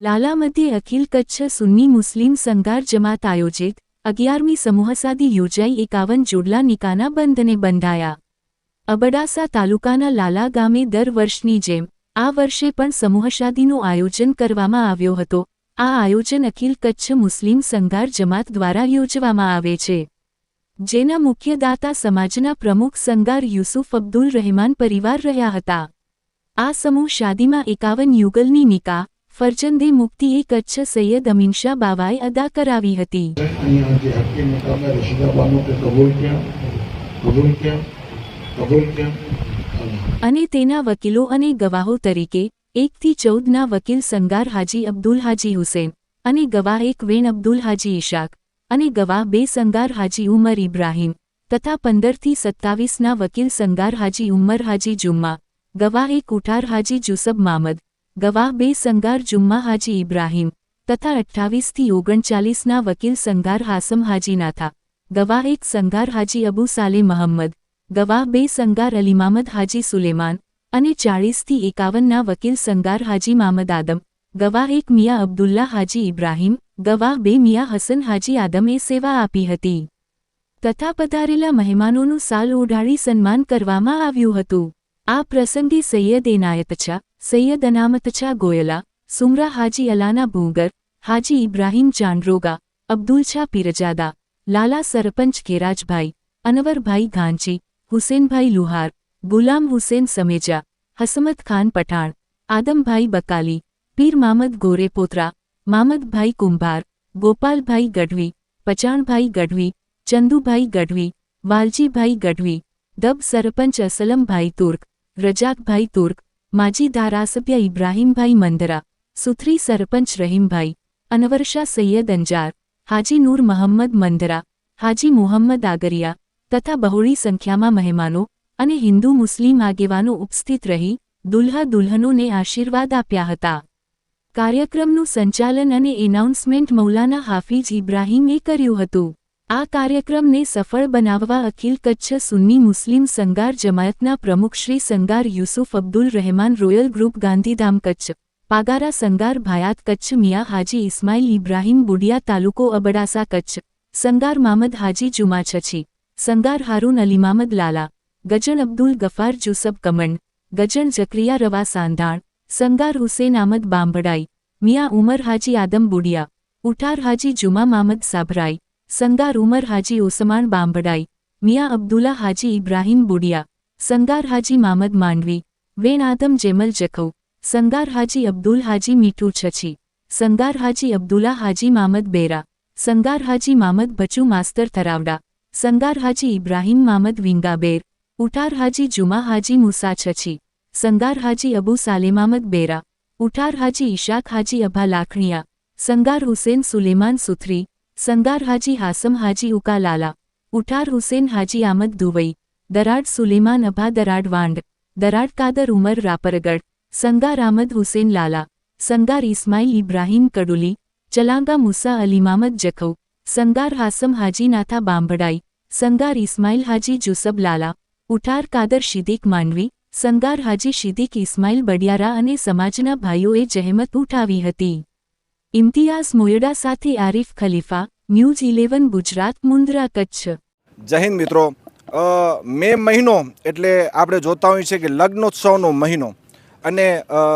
લાલામતી અખિલ કચ્છ સુન્ની મુસ્લિમ સંઘાર જમાત આયોજિત અગિયારમી સમૂહસાદી યોજાઈ એકાવન જોડલા નિકાના બંધને બંધાયા અબડાસા તાલુકાના લાલા ગામે દર વર્ષની જેમ આ વર્ષે પણ સમૂહશાદીનું આયોજન કરવામાં આવ્યો હતો આ આયોજન અખિલ કચ્છ મુસ્લિમ સંઘાર જમાત દ્વારા યોજવામાં આવે છે જેના મુખ્ય દાતા સમાજના પ્રમુખ સંગાર યુસુફ અબ્દુલ રહેમાન પરિવાર રહ્યા હતા. આ સમૂહ શાદીમાં એકાવન યુગલની નિકાહ ફરજંદે મુક્તિએ કચ્છ સૈયદ અમીનશા બાવાએ અદા કરાવી હતી. અને તેના વકીલો અને ગવાહો તરીકે એકથી ચૌદના વકીલ સંગાર હાજી અબ્દુલ હાજી હુસેન અને ગવાહ એક વેણ અબ્દુલ હાજી ઇશાક અને ગવાહ બે સંગાર હાજી ઉમર ઇબ્રાહીમ તથા પંદરથી સત્તાવીસના વકીલ સંગાર હાજી ઉમર હાજી જુમ્મા, ગવાહ એક ઉઠાર હાજી જુસબ મામદ, ગવાહ બે સંગાર જુમ્મા હાજી ઇબ્રાહીમ તથા અઠ્ઠાવીસથી ઓગણચાલીસના વકીલ સંગાર હાસમ હાજી નાથા, ગવાહ એક સંગાર હાજી અબુ સાલે મહમ્મદ, ગવાહ બે સંગાર અલીમામદ હાજી સુલેમાન અને ચાળીસથી એકાવનના વકીલ સંગાર હાજી મામદ આદમ, ગવાહ એક મિયા અબ્દુલ્લા હાજી ઇબ્રાહીમ ગવાહ બે મિયા હસન હાજી આદમે સેવા આપી હતી. તથા પધારેલા મહેમાનોનું સાલ ઓઢાડી સન્માન કરવામાં આવ્યું હતું. આ પ્રસંગે સૈયદ એનાયતછા સૈયદ અનામતછા ગોયલા, સુમરા હાજી અલાના ભૂંગર, હાજી ઇબ્રાહીમ ચાંડરોગા અબ્દુલછા પીરજાદા, લાલા સરપંચ કેરાજભાઈ, અનવરભાઈ ઘાંચી હુસેનભાઈ લુહાર, ગુલામ હુસેન સમેજા, હસમત ખાન પઠાણ, આદમભાઈ બકાલી, પીર મામદ ગોરેપોત્રા મામદભાઈ કુંભાર, ગોપાલભાઈ ગઢવી, પચાણભાઈ ગઢવી, ચંદુભાઈ ગઢવી, વાલજીભાઈ ગઢવી, દબ સરપંચ અસલમભાઈ તુર્ક, રજાકભાઈ તુર્ક, માજી ધારાસભ્ય ઇબ્રાહીમભાઈ મંદરા, સુથરી સરપંચ રહીમભાઈ, અનવરશા સૈયદ અંજાર, હાજી નૂર મહમ્મદ મંદરા, હાજી મુહમ્મદ આગરિયા તથા બહોળી સંખ્યામાં મહેમાનો અને હિન્દુ મુસ્લિમ આગેવાનો ઉપસ્થિત રહી દુલ્હા દુલ્હનોને આશીર્વાદ આપ્યા હતા. કાર્યક્રમનું સંચાલન અને એનાઉન્સમેન્ટ મૌલાના હાફિઝ ઇબ્રાહીમે કર્યું હતું. આ કાર્યક્રમને સફળ બનાવવા અખિલ કચ્છ સુન્ની મુસ્લિમ સંગાર જમાયતના પ્રમુખ શ્રી સંગાર યુસુફ અબ્દુલ રહેમાન રોયલ ગ્રુપ ગાંધીધામ કચ્છ, પાગારા સંગાર ભાયાત કચ્છ મિયા હાજી ઇસ્માઇલ ઇબ્રાહીમ બુડિયા તાલુકો અબડાસા કચ્છ, સંગાર મામદ હાજી જુમા છછી, સંગાર હારૂન અલીમામદ લાલા ગજણ અબ્દુલ ગફાર જુસબ કમંડ ગજણ જકરિયા રવા સાંધાણ સંગાર હુસેન આમદ બાંભડાઈ, મિયા ઉમર હાજી આદમ બુડિયા, ઉઠાર હાજી જુમા મામદ સાભરાઈ, સંગાર ઉમર હાજી ઓસમાણ બાંભડાઈ, મિયા અબ્દુલ્લા હાજી ઇબ્રાહીમ બુડિયા, સંગાર હાજી મામદ માંડવી, વેણ આદમ જેમલ જખૌ, સંગાર હાજી અબ્દુલ હાજી મીઠુ છછી, સંગાર હાજી અબ્દુલ્લા હાજી મામદ બેરા, સંગાર હાજી મામદ બચુ માસ્તર થરાવડા સંગાર હાજી ઇબ્રાહીમ મામદ વિંગાબેર, ઉઠાર હાજી જુમા હાજી મુસા છછી સંગાર હાજી અબુ સાલેમામદ બેરા, ઉઠાર હાજી ઇશાક હાજી અભા લાખણીયા, સંગાર હુસેન સુલેમાન સુથરી, સંગાર હાજી હાસમ હાજી ઉકા લાલા, ઉઠાર હુસેન હાજી આમદ દુવઈ, દરાડ સુલેમાન અભા દરાડ વાંડ, દરાડ કાદર ઉમર રાપરગઢ, સંગાર આમદ હુસેન લાલા, સંગાર ઇસ્માઇલ ઇબ્રાહીમ કડુલી, ચલાંગા મુસા અલીમામદ જખૌ, સંગાર હાસમ હાજી નાથા બાંભડાઈ, સંગાર ઇસ્માઇલ હાજી જુસબ લાલા, ઉઠાર કાદર શિદીક માંડવી સંગાર હાજી શિદીક ઇસ્માઇલ બડિયારા અને સમાજના ભાઈઓએ જહેમત ઉઠાવી હતી. ઇમ્તિયાઝ મોયડા સાથે આરિફ ખલીફા, ન્યૂઝ ઇલેવન ગુજરાત, મુન્દ્રા કચ્છ. જય મિત્રો. મે મહિનો એટલે આપણે જોતા હોઈએ છીએ કે લગ્નોત્સવનો મહિનો. અને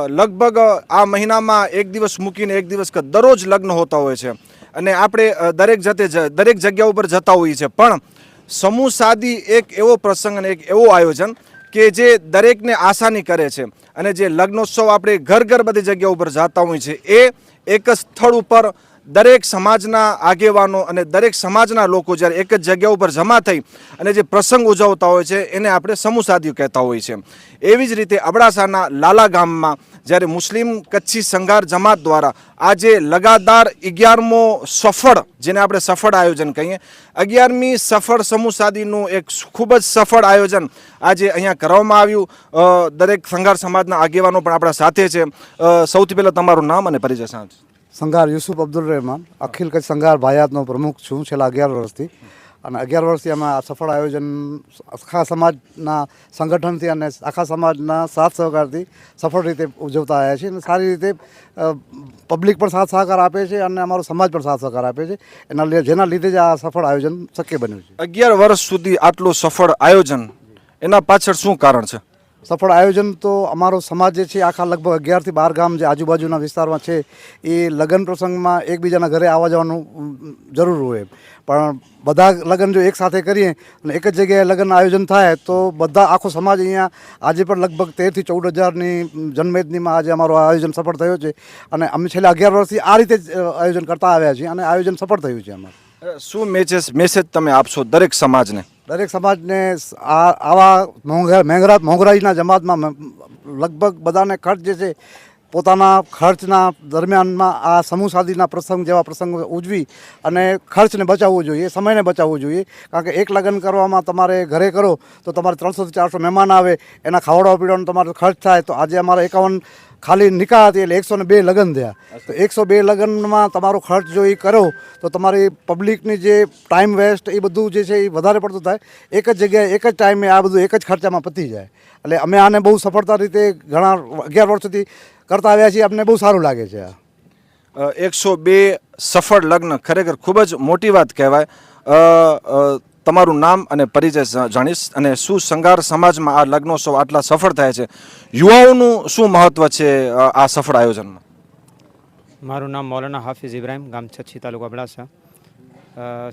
લગભગ આ મહિનામાં એક દિવસ મૂકીને એક દિવસ દરરોજ લગ્ન હોતા હોય છે. અને આપણે દરેક જાતે દરેક જગ્યા ઉપર જતા હોઈએ છીએ. પણ, સમૂહ સાદી એક એવો પ્રસંગ અને એક એવો આયોજન કે જે દરેકને આસાની કરે છે. અને જે લગ્નોત્સવ આપણે ઘર ઘર બધી જગ્યા ઉપર જતા હોય છે, એ એક સ્થળ ઉપર દરેક સમાજના આગેવાનો અને દરેક સમાજના લોકો જ્યારે એક જ જગ્યા ઉપર જમા થઈ અને જે પ્રસંગ ઉજવતા હોય છે, એને આપણે સમૂહ સાદીઓ કહેતા હોય છે. એવી જ રીતે અબડાસાના લાલા ગામમાં જ્યારે મુસ્લિમ કચ્છી સંઘાર જમાત દ્વારા આજે લગાતાર અગિયારમો સફળ, જેને આપણે સફળ આયોજન કહીએ, અગિયારમી સફળ સમૂહ સાદીનું એક ખૂબ જ સફળ આયોજન આજે અહીંયા કરવામાં આવ્યું. દરેક સંઘાર સમાજના આગેવાનો પણ આપણા સાથે છે. સૌથી પહેલાં તમારું નામ અને પરિચય સાંજ સંઘાર યુસુફ અબ્દુલ રહેમાન, અખિલ કચ્છ સંઘાર ભાયાતનો પ્રમુખ છું, છેલ્લા અગિયાર વર્ષથી. અને અગિયાર વર્ષથી અમે આ સફળ આયોજન, આખા સમાજના સંગઠનથી અને આખા સમાજના સાથ સહકારથી સફળ રીતે ઉજવતા આવ્યા છીએ. અને સારી રીતે પબ્લિક પણ સાથ સહકાર આપે છે અને અમારો સમાજ પણ સાથ સહકાર આપે છે. એના લીધે જેના લીધે જ આ સફળ આયોજન શક્ય બન્યું છે. અગિયાર વર્ષ સુધી આટલું સફળ આયોજન, એના પાછળ શું કારણ છે? સફળ આયોજન તો અમારો સમાજ જે છે, આખા લગભગ અગિયારથી બાર ગામ જે આજુબાજુના વિસ્તારમાં છે, એ લગ્ન પ્રસંગમાં એકબીજાના ઘરે આવવા જવાનું જરૂર હોય. પણ બધા લગ્ન જો એક સાથે કરીએ અને એક જ જગ્યાએ લગ્ન આયોજન થાય, તો બધા આખો સમાજ અહીંયા આજે પણ લગભગ તેરથી ચૌદ હજારની જન્મેદનીમાં આજે અમારો આયોજન સફળ થયો છે. અને અમે છેલ્લા અગિયાર વર્ષથી આ રીતે આયોજન કરતા આવ્યા છીએ અને આયોજન સફળ થયું છે અમારું. શું મેચેસ મેસેજ તમે આપશો દરેક સમાજને? દરેક સમાજને આ આવા મોંઘા મેંઘરા મોંઘરાઈના જમાતમાં લગભગ બધાને ખર્ચ જે છે, પોતાના ખર્ચના દરમિયાનમાં આ સમૂહ સાદીના પ્રસંગ જેવા પ્રસંગો ઉજવી અને ખર્ચને બચાવવો જોઈએ, સમયને બચાવવો જોઈએ. કારણ કે એક લગ્ન કરવામાં તમારે ઘરે કરો તો તમારે ત્રણસોથી ચારસો મહેમાન આવે, એના ખાવડાવા પીવડાવવાનો તમારો ખર્ચ થાય. તો આજે અમારે એકાવન ખાલી નિકાહ હતી એટલે એકસો ને બે લગ્ન થયા. તો એકસો બે લગ્નમાં તમારો ખર્ચ જો એ કરો તો તમારી પબ્લિકની જે ટાઈમ વેસ્ટ એ બધું જે છે એ વધારે પડતું થાય. એક જ જગ્યાએ એક જ ટાઈમે આ બધું એક જ ખર્ચામાં પતી જાય. એટલે અમે આને બહુ સફળતા રીતે ઘણા અગિયાર વર્ષથી કરતા આવ્યા છીએ અમને બહુ સારું લાગે છે આ. એકસો બે સફળ લગ્ન ખરેખર ખૂબ જ મોટી વાત કહેવાય. તમારું નામ અને પરિચય જાણીશ અને શું શંગાર સમાજમાં આ લગ્નોત્સવ આટલા સફળ થાય છે. યુવાઓનું શું મહત્વ છે આ સફળ આયોજનમાં? મારું નામ મૌલાના હાફિઝ ઇબ્રાહિમ, ગામ છચ્છી તાલુકા અબડાસા.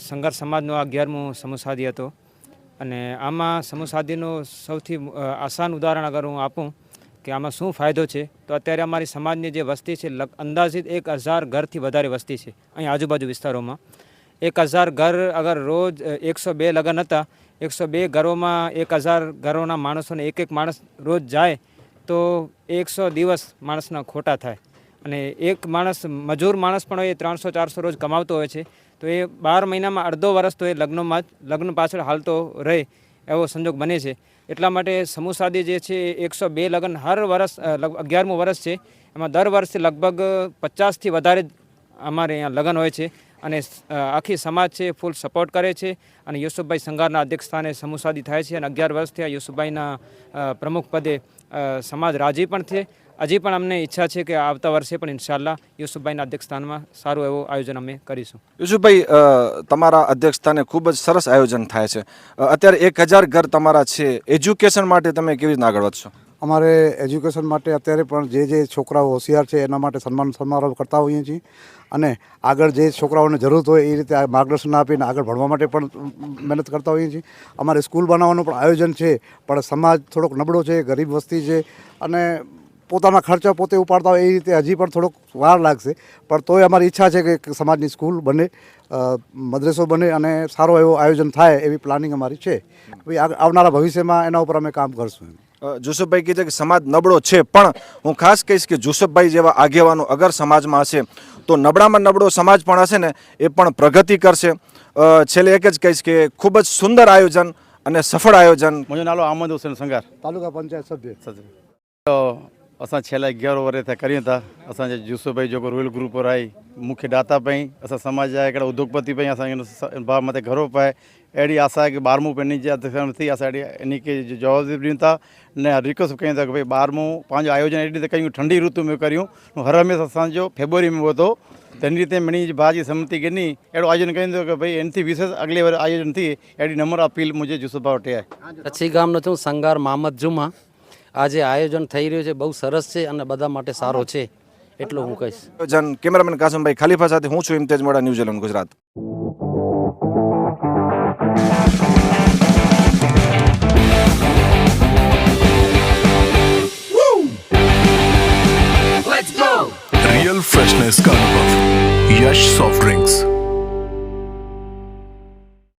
સંઘર્ષ સમાજનો આ અગિયારમું સમૂહસાદી હતો. અને આમાં સમૂહસાદીનું સૌથી આસાન ઉદાહરણ અગર હું આપું કે આમાં શું ફાયદો છે, તો અત્યારે અમારી સમાજની જે વસ્તી છે અંદાજિત એક હજાર ઘરથી વધારે વસ્તી છે, અહીં આજુબાજુ વિસ્તારોમાં. એક હજાર ઘર અગર રોજ એકસો બે લગ્ન હતા, એકસો બે ઘરોમાં એક હજાર ઘરોના માણસોને એક એક માણસ રોજ જાય, તો એકસો દિવસ માણસના ખોટા થાય. અને એક માણસ, મજૂર માણસ પણ હોય એ ત્રણસો, ચારસો રોજ કમાવતો હોય છે, તો એ બાર મહિનામાં અડધો વર્ષ તો એ લગ્નમાં લગ્ન પાછળ હાલતો રહે એવો સંજોગ બને છે. એટલા માટે સમૂહ સાદી જે છે એકસો બે લગ્ન હર વર્ષ અગિયારમું વર્ષ છે. એમાં દર વર્ષે લગભગ પચાસથી વધારે અમારે અહીંયા લગ્ન હોય છે. અને આખી સમાજ છે ફૂલ સપોર્ટ કરે છે. અને યુસુફભાઈ સંઘારના અધ્યક્ષસ્થાને સમુસાદી થાય છે અને અગિયાર વર્ષથી આ યુસુફભાઈના પ્રમુખ પદે સમાજ રાજી પણ છે. હજી પણ અમને ઈચ્છા છે કે આવતા વર્ષે પણ ઇન્શાલ્લાહ યુસુફભાઈના અધ્યક્ષસ્થાનમાં સારું એવું આયોજન અમે કરીશું. યુસુફભાઈ તમારા અધ્યક્ષસ્થાને ખૂબ જ સરસ આયોજન થાય છે. અત્યારે એક હજાર ઘર તમારા છે. એજ્યુકેશન માટે તમે કેવી રીતના આગળ વધશો? અમારે એજ્યુકેશન માટે અત્યારે પણ જે જે છોકરાઓ હોશિયાર છે એના માટે સન્માન સમારોહ કરતા હોઈએ છીએ. અને આગળ જે છોકરાઓને જરૂરત હોય એ રીતે માર્ગદર્શન આપીને આગળ ભણવા માટે પણ મહેનત કરતા હોઈએ છીએ. અમારે સ્કૂલ બનાવવાનું પણ આયોજન છે, પણ સમાજ થોડોક નબળો છે, ગરીબ વસ્તી છે અને પોતાના ખર્ચા પોતે ઉપાડતા હોય એ રીતે હજી પણ થોડોક વાર લાગશે. પણ તોય અમારી ઈચ્છા છે કે સમાજની સ્કૂલ બને મદ્રેસો બને અને સારો એવો આયોજન થાય એવી પ્લાનિંગ અમારી છે. આવનારા ભવિષ્યમાં એના ઉપર અમે કામ કરશું જુસુફભાઈ કીધે કે સમાજ નબળો છે પણ હું ખાસ કહીશ કે જોસફભાઈ જેવા આગેવાનો અગર સમાજમાં હશે તો નબળામાં નબળો સમાજ પણ હશે ને એ પણ પ્રગતિ કરશે. છેલ્લે એક જ કહીશ કે ખૂબ જ સુંદર આયોજન અને સફળ આયોજન. મજો નાલો આમદ હુસેન સંગાર તાલુકા પંચાયત સભ્ય. તો असां छेला ग्यारह वरे था करियूं था असांजे जूसो भाई जेको रॉयल ग्रुप वारो आहे मूंखे डाता पई असां समाज जा हिकिड़ा उद्योगपति पई असांखे भाउ मथे घरो पए अहिड़ी आशा आहे की ॿारमूं पंहिंजी जी थी असां अहिड़ी इन खे जवाबु ॾियूं था न रिक्वेस्ट कयूं था की भई ॿारमूं पंहिंजो आयोजन एॾी त कयूं ठंडी ऋतु में करियूं हर हमेशह असांजो फेबररी में हुओ त हिन रीते मिणी भाउ जी सहमति ॾिनी अहिड़ो आयोजन कयूं था की भई इन थी विशेष अॻिले वारे आयोजन थी अहिड़ी नंबर अपील मुंहिंजे जूसो भाउ वटि आहे सची गाम न नथो संगार मामद जुमा જુમા આજે આયોજન થઈ રહ્યું છે બહુ સરસ છે અને બધા માટે સારો છે એટલું હું કહીશ આયોજન કેમેરામેન કાસમભાઈ ખાલીફા સાથે હું છું ઇમ્તેજ મોડા ન્યૂઝીલેન્ડ ગુજરાત रियल फ्रेशनेस का अनुभव यश सॉफ्ट ड्रिंक्स